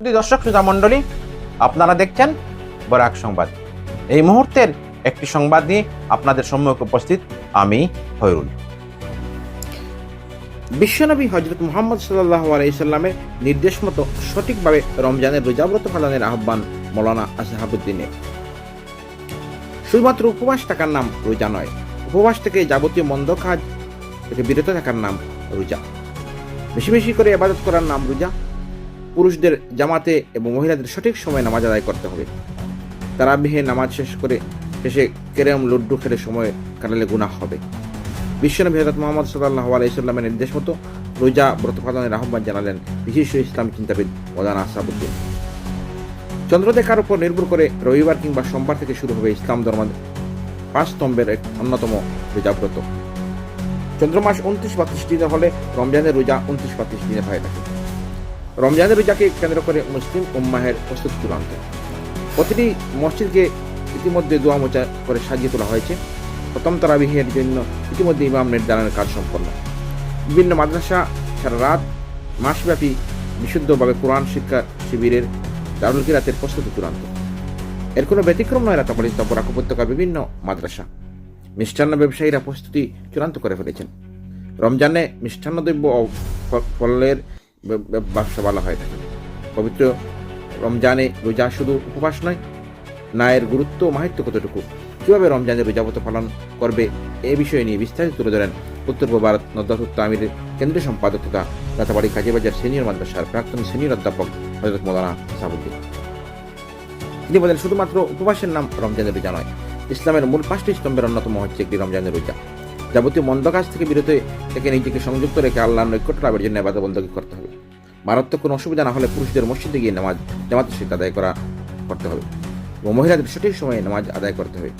দর্শক শ্রোতা মণ্ডলী, আপনারা দেখছেন বরাক সংবাদ। এই মুহূর্তের একটি সংবাদ নিয়ে আপনাদের সম্মুখে উপস্থিত আমি হয়রুল বিশ্বনবী হজরত মোহাম্মদ সাল্লাহ আলাইসাল্লামের নির্দেশ মতো সঠিকভাবে রমজানের রোজাব্রত পালনের আহ্বান মৌলানা আসহাবুদ্দিনের শুধুমাত্র উপবাস থাকার নাম রোজা নয়, উপবাস থেকে যাবতীয় মন্দ কাজ থেকে বিরত থাকার নাম রোজা। বেশি বেশি করে আবাদত করার নাম রোজা। পুরুষদের জামাতে এবং মহিলাদের সঠিক সময় নামাজ আদায় করতে হবে। তারা তারাবিহে নামাজ শেষ করে শেষে কেরম, লড্ডু খেলে সময় কাটালে গুনাহ হবে। বিশ্বনবী হজরত মোহাম্মদ সাল্লাহ আলাইসাল্লামের নির্দেশ মতো রোজা, ব্রত পালনের আহ্বান জানালেন বিশিষ্ট ইসলাম চিন্তাবিদ ওদান আসাবুদ্দিন চন্দ্র দেখার উপর নির্ভর করে রবিবার কিংবা সোমবার থেকে শুরু হবে ইসলাম ধর্ম পাঁচ স্তম্ভের এক অন্যতম রোজাব্রত চন্দ্রমাস উনত্রিশ বাত্রিশ দিনে হলে রমজানের রোজা উনত্রিশ বাত্রিশ দিনে হয়ে থাকে। রমজানের রোজাকে কেন্দ্র করে মুসলিম উম্মাহের প্রস্তুতি চূড়ান্ত। প্রতিটি মসজিদকে ইতিমধ্যে দোয়া মোচা করে সাজিয়ে তোলা হয়েছে। প্রথম তারাবিহের জন্য ইতিমধ্যে ইমাম নির্ধারণের কাজ সম্পন্ন। বিভিন্ন মাদ্রাসা সারা রাত মাসব্যাপী বিশুদ্ধভাবে কোরআন শিক্ষা শিবিরের দারুল কিরাতের প্রস্তুতি চূড়ান্ত। এর কোনো ব্যতিক্রম নয় রাতাপাড়ি তবরাক উপত্যকার বিভিন্ন মাদ্রাসা। মিষ্টান্ন ব্যবসায়ীরা প্রস্তুতি চূড়ান্ত করে ফেলেছেন। রমজানে মিষ্টান্ন দ্রব্য ও ফলের ব্যবসা বলা হয়ে থাকে। পবিত্র রমজানে রোজা শুধু উপবাস নয় না এর গুরুত্ব ও মাহিত্য কতটুকু? কীভাবে রমজানের রোজাবত পালন করবে এ বিষয়ে নিয়ে বিস্তারিত তুলে ধরেন উত্তর পূর্ব ভারত নদ্দাতুত্ত আমিরের কেন্দ্রীয় সম্পাদক তথা রাতাবাড়ি কাজীবাজার সিনিয়র মাদ্রাসার প্রাক্তন সিনিয়র অধ্যাপক হজরত মৌলানা সাবুদ্দিন তিনি বলেন, শুধুমাত্র উপবাসের নাম রমজানের রোজা নয়, ইসলামের মূল পাঁচটি স্তম্ভের অন্যতম হচ্ছে একটি রমজানের রোজা। যাবতীয় মন্দ কাজ থেকে বিরত থেকে নিজেকে সংযুক্ত রেখে আল্লাহর নৈকট্য লাভের জন্য বন্দী করতে হবে। মারাত্মক কোনো অসুবিধা না হলে পুরুষদের মসজিদে গিয়ে নামাজ, জামাতের সাথে আদায় করা করতে হবে। এবং মহিলাদের সঠিক সময়ে নামাজ আদায় করতে হবে।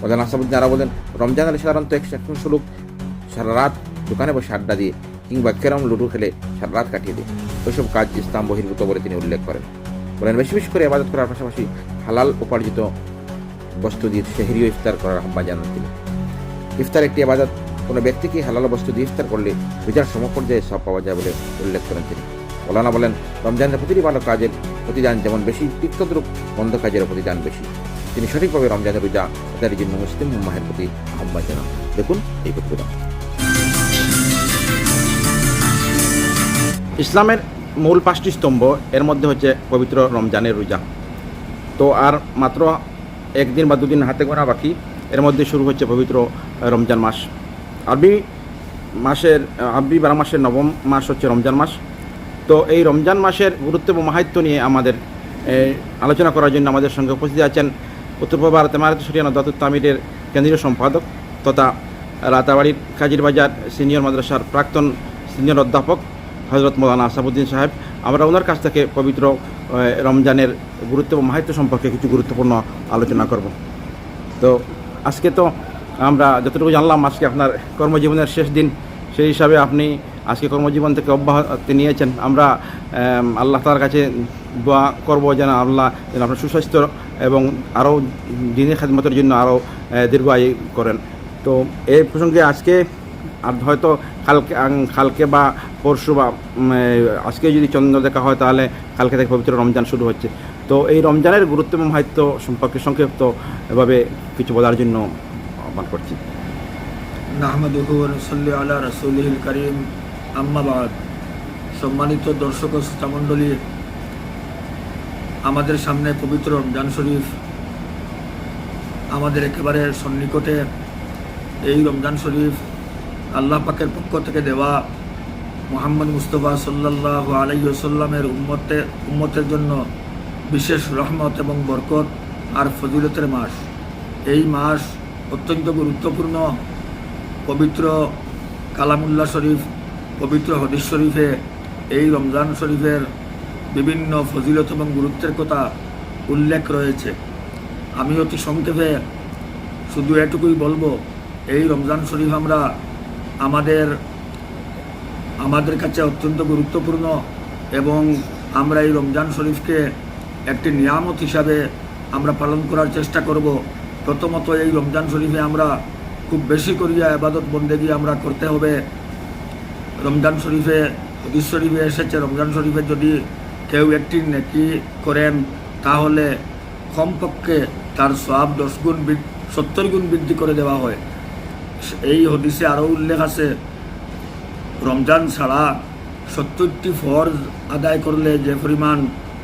প্রধান আসাবুদ্দিন আরা বলেন রমজানের সাধারণত একশো একশো লোক সারা রাত দোকানে বসে আড্ডা দিয়ে কিংবা ক্যারম লুডু খেলে সারা রাত কাটিয়ে দেয়। ওইসব কাজ ইসলাম বহির্ভূত বলে তিনি উল্লেখ করেন। বলেন, বেশি বেশি করে আবাদত করার পাশাপাশি হালাল উপার্জিত বস্তু দিয়ে সেহরিও ইফতার করার আহ্বান জানান তিনি। ইফতার একটি আবাদত কোনো ব্যক্তিকে হালাল বস্তু দিয়ে ইফতার করলে রোজার সমপর্যায়ে সব পাওয়া যায় বলে উল্লেখ করেন তিনি। মৌলানা বলেন, রমজানের প্রতিটি ভালো কাজের প্রতিদান যেমন বেশি, তিক্তদ্রুপ বন্ধ কাজের প্রতিদান বেশি। তিনি সঠিকভাবে রমজানের রোজা তাদের জন্য মুসলিম উম্মাহের প্রতি আহ্বান জানান। দেখুন এই প্রতিবেদন। ইসলামের মূল পাঁচটি স্তম্ভ, এর মধ্যে হচ্ছে পবিত্র রমজানের রোজা। তো আর মাত্র একদিন বা দুদিন হাতে গোনা বাকি, এর মধ্যে শুরু হচ্ছে পবিত্র রমজান মাস। আরবি মাসের, আরবি বারো মাসের নবম মাস হচ্ছে রমজান মাস। তো এই রমজান মাসের গুরুত্ব এবং মাহাত্য নিয়ে আমাদের আলোচনা করার জন্য আমাদের সঙ্গে উপস্থিত আছেন উত্তর ভারত মারাত সরিয়ানা দত্ত তামিরের কেন্দ্রীয় সম্পাদক তথা রাতাবাড়ির কাজির বাজার সিনিয়র মাদ্রাসার প্রাক্তন সিনিয়র অধ্যাপক হজরত মৌলানা আসাবুদ্দিন সাহেব। আমরা ওনার কাছ থেকে পবিত্র রমজানের গুরুত্ব এবং মাহাত্য সম্পর্কে কিছু গুরুত্বপূর্ণ আলোচনা করব। তো আজকে তো আমরা যতটুকু জানলাম আজকে আপনার কর্মজীবনের শেষ দিন, সেই হিসাবে আপনি আজকে কর্মজীবন থেকে অব্যাহতি নিয়েছেন। আমরা আল্লাহ তার কাছে দোয়া করব যেন আল্লাহ যেন আপনার সুস্বাস্থ্য এবং আরও দিনের খেদমতের জন্য আরও দীর্ঘ করেন। তো এই প্রসঙ্গে আজকে আর হয়তো কালকে কালকে বা পরশু বা আজকে যদি চন্দ্র দেখা হয় তাহলে কালকে থেকে পবিত্র রমজান শুরু হচ্ছে। তো এই রমজানের গুরুত্ব এবং মাহাত্য সম্পর্কে সংক্ষিপ্ত এভাবে কিছু বলার জন্য আহ্বান করছি। আলা রসুলিল করিম। আম্মাবাদ সম্মানিত দর্শক শ্রোতামণ্ডলী, আমাদের সামনে পবিত্র রমজান শরীফ। আমাদের একেবারে সন্নিকটে এই রমজান শরীফ আল্লাহ পাকের পক্ষ থেকে দেওয়া মোহাম্মদ মুস্তফা সাল্লাহ আলাইসাল্লামের উম্মতে উম্মতের জন্য বিশেষ রহমত এবং বরকত আর ফজিলতের মাস। এই মাস অত্যন্ত গুরুত্বপূর্ণ, পবিত্র কালামুল্লাহ শরীফ পবিত্র হদিস শরীফে এই রমজান শরীফের বিভিন্ন ফজিলত এবং গুরুত্বের কথা উল্লেখ রয়েছে। আমি অতি সংক্ষেপে শুধু এটুকুই বলব, এই রমজান শরীফ আমরা আমাদের আমাদের কাছে অত্যন্ত গুরুত্বপূর্ণ এবং আমরা এই রমজান শরীফকে একটি নিয়ামত হিসাবে আমরা পালন করার চেষ্টা করব। প্রথমত এই রমজান শরীফে আমরা খুব বেশি করিয়া আবাদত বন্দেগী আমরা করতে হবে। রমজান শরীফে, হদিস শরীফে এসেছে, রমজান শরীফে যদি কেউ একটি নেকি করেন, তাহলে কমপক্ষে তার সব দশ গুণ সত্তর গুণ বৃদ্ধি করে দেওয়া হয়। এই হদিসে আরও উল্লেখ আছে, রমজান ছাড়া সত্তরটি ফরজ আদায় করলে যে পরিমাণ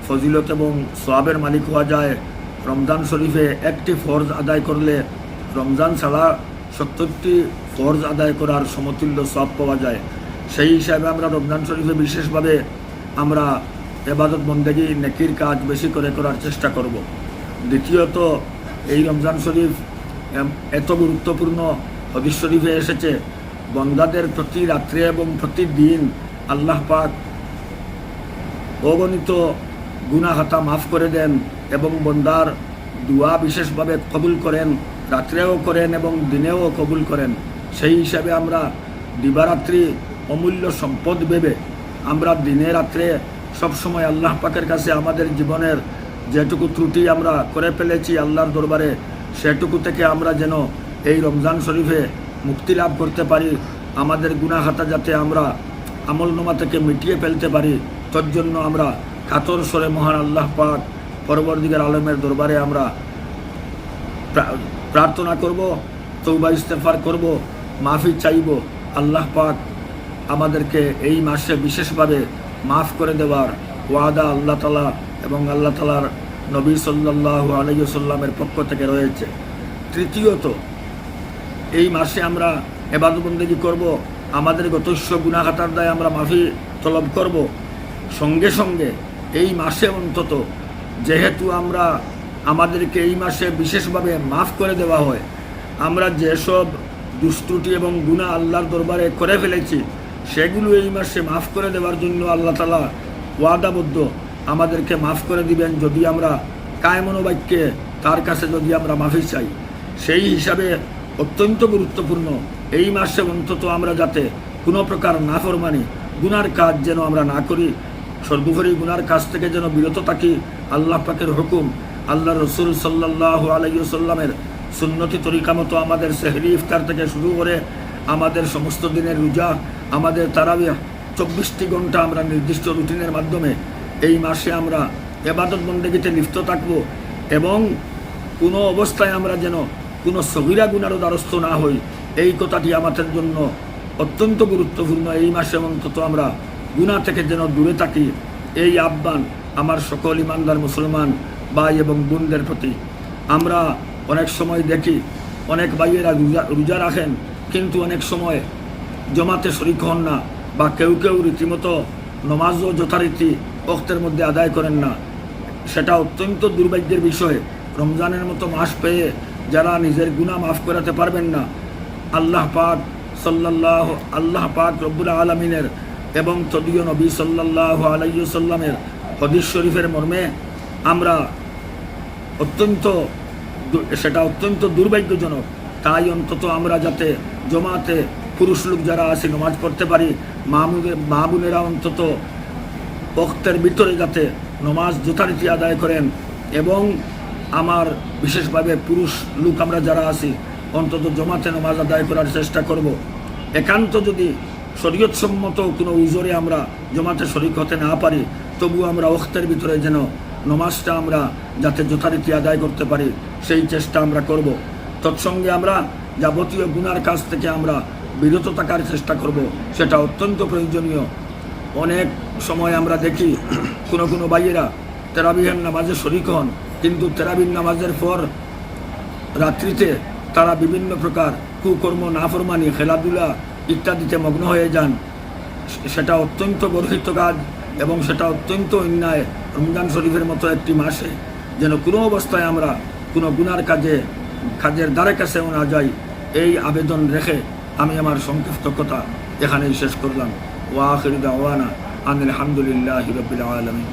ফজিলত এবং সোয়াবের মালিক হওয়া যায়, রমজান শরীফে একটি ফরজ আদায় করলে রমজান ছাড়া সত্তরটি ফরজ আদায় করার সমতুল্য সব পাওয়া যায়। সেই হিসাবে আমরা রমজান শরীফে বিশেষভাবে আমরা এবাদত বন্দেগী, নেকির কাজ বেশি করে করার চেষ্টা করব। দ্বিতীয়ত, এই রমজান শরীফ এত গুরুত্বপূর্ণ হদিস শরীফে এসেছে। বন্দাদের প্রতি রাত্রে এবং প্রতিদিন আল্লাহ পাক অগণিত গুনাহাতা মাফ করে দেন এবং বন্দার দোয়া বিশেষভাবে কবুল করেন, রাত্রেও করেন এবং দিনেও কবুল করেন। সেই হিসাবে আমরা দিবারাত্রি অমূল্য সম্পদ ভেবে আমরা দিনে রাত্রে সবসময় আল্লাহ পাকের কাছে আমাদের জীবনের যেটুকু ত্রুটি আমরা করে ফেলেছি আল্লাহর দরবারে, সেটুকু থেকে আমরা যেন এই রমজান শরীফে মুক্তি লাভ করতে পারি, আমাদের গুনাহাতা যাতে আমরা আমলনামা থেকে মিটিয়ে ফেলতে পারি, তোর জন্য আমরা কাতর স্বরে মহান আল্লাহ পাক পরবর্তীকার আলমের দরবারে আমরা প্রার্থনা করব তৌবা ইস্তেফার করব, মাফি চাইব, আল্লাহ পাক আমাদেরকে এই মাসে বিশেষভাবে মাফ করে দেওয়ার ওয়াদা আল্লাহ তালা এবং আল্লাহ তালার নবী সাল্লাহ আলাইসাল্লামের পক্ষ থেকে রয়েছে। তৃতীয়ত, এই মাসে আমরা এবাদবন্দেগি করব, আমাদের গতস্য গুণাখাতার দায় আমরা মাফি তলব করব। সঙ্গে সঙ্গে এই মাসে অন্তত যেহেতু আমরা আমাদেরকে এই মাসে বিশেষভাবে মাফ করে দেওয়া হয়, আমরা যেসব দুষ্ত্রুটি এবং গুণা আল্লাহর দরবারে করে ফেলেছি সেগুলো এই মাসে মাফ করে দেওয়ার জন্য আল্লাহ তালা ওয়াদাবদ্ধ। আমাদেরকে মাফ করে দিবেন যদি আমরা কায়মনোবাক্যে তার কাছে যদি আমরা মাফি চাই। সেই হিসাবে অত্যন্ত গুরুত্বপূর্ণ, এই মাসে অন্তত আমরা যাতে কোনো প্রকার না নাফরমানি, গুনার কাজ যেন আমরা না করি, সর্বোপরি গুনার কাজ থেকে যেন বিরত থাকি, আল্লাহ পাকের হুকুম, আল্লাহ রসুল সাল্লাহ আলাইসাল্লামের সুন্নতি তরিকা মতো আমাদের সেহরি ইফতার থেকে শুরু করে আমাদের সমস্ত দিনের রোজা আমাদের তারাবিয়া চব্বিশটি ঘণ্টা আমরা নির্দিষ্ট রুটিনের মাধ্যমে এই মাসে আমরা এবাদত বন্দেগীতে লিপ্ত থাকব এবং কোনো অবস্থায় আমরা যেন কোনো সহিরা গুণারও দ্বারস্থ না হই, এই কথাটি আমাদের জন্য অত্যন্ত গুরুত্বপূর্ণ। এই মাসে অন্তত আমরা গুণা থেকে যেন দূরে থাকি, এই আহ্বান আমার সকল ইমানদার মুসলমান ভাই এবং বোনদের প্রতি। আমরা অনেক সময় দেখি, অনেক ভাইয়েরা রোজা রোজা রাখেন, কিন্তু অনেক সময় জমাতে শরিক হন না বা কেউ কেউ রীতিমতো নমাজও যথারীতি অক্তের মধ্যে আদায় করেন না। সেটা অত্যন্ত দুর্ভাগ্যের বিষয়। রমজানের মতো মাস পেয়ে যারা নিজের গুণা মাফ করাতে পারবেন না, আল্লাহ পাক সাল্লাহ আল্লাহ পাক রব্বুল আলমিনের এবং তদীয় নবী সাল্লাহ আলাইসাল্লামের হদিস শরীফের মর্মে আমরা অত্যন্ত সেটা অত্যন্ত দুর্ভাগ্যজনক। তাই অন্তত আমরা যাতে জমাতে পুরুষ লোক যারা আছে, নমাজ পড়তে পারি মা বোনেরা অন্তত বক্তের ভিতরে যাতে নমাজ যথারীতি আদায় করেন এবং আমার বিশেষভাবে পুরুষ লোক আমরা যারা আছি, অন্তত জমাতে নমাজ আদায় করার চেষ্টা করব। একান্ত যদি শরীয়তসম্মত কোনো উজরে আমরা জমাতে শরিক হতে না পারি, তবু আমরা অক্তের ভিতরে যেন নমাজটা আমরা যাতে যথারীতি আদায় করতে পারি, সেই চেষ্টা আমরা করব। তৎসঙ্গে আমরা যাবতীয় গুনার কাছ থেকে আমরা বিরত থাকার চেষ্টা করব, সেটা অত্যন্ত প্রয়োজনীয়। অনেক সময় আমরা দেখি, কোনো কোনো ভাইয়েরা তেরাবিহের নামাজে শরিক হন, কিন্তু তেরাবির নামাজের পর রাত্রিতে তারা বিভিন্ন প্রকার কুকর্ম, নাফরমানি, খেলাধুলা ইত্যাদিতে মগ্ন হয়ে যান। সেটা অত্যন্ত গর্হিত কাজ এবং সেটা অত্যন্ত অন্যায় রমজান শরীফের মতো একটি মাসে। যেন কোনো অবস্থায় আমরা কোনো গুনার কাজে, কাজের দ্বারে কাছেও না যাই, এই আবেদন রেখে আমি আমার সংক্ষিপ্ত কথা এখানেই শেষ করলাম। ওয়াখির দাওয়ানা আনিল হামদুলিল্লাহ হিরবিল আলমী